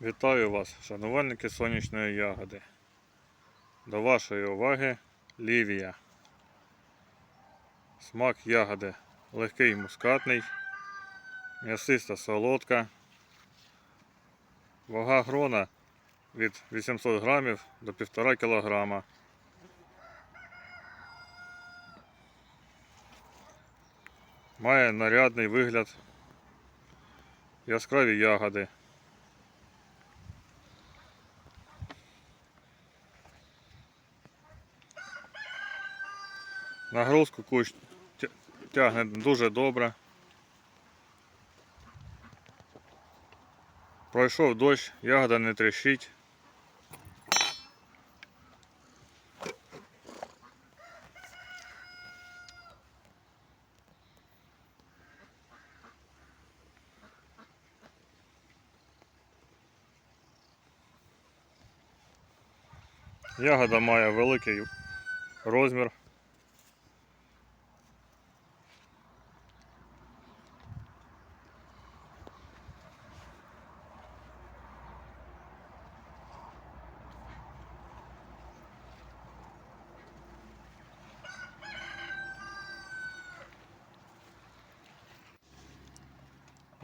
Вітаю вас, шанувальники сонячної ягоди. До вашої уваги лівія. Смак ягоди легкий мускатний, м'ясиста солодка. Вага грона від 800 грамів до 1,5 кілограма. Має нарядний вигляд, яскраві ягоди. Нагрузку кущ тягне дуже добре. Пройшов дощ, ягода не тріщить. Ягода має великий розмір.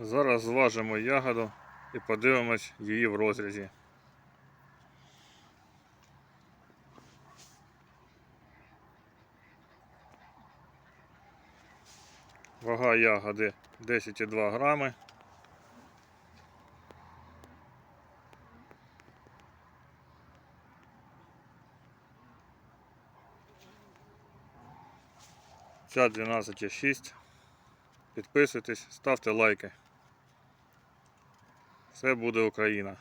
Зараз зважимо ягоду і подивимось її в розрізі. Вага ягоди 10,2 грами. Ця 12,6. Підписуйтесь, ставте лайки. Все буде Україна.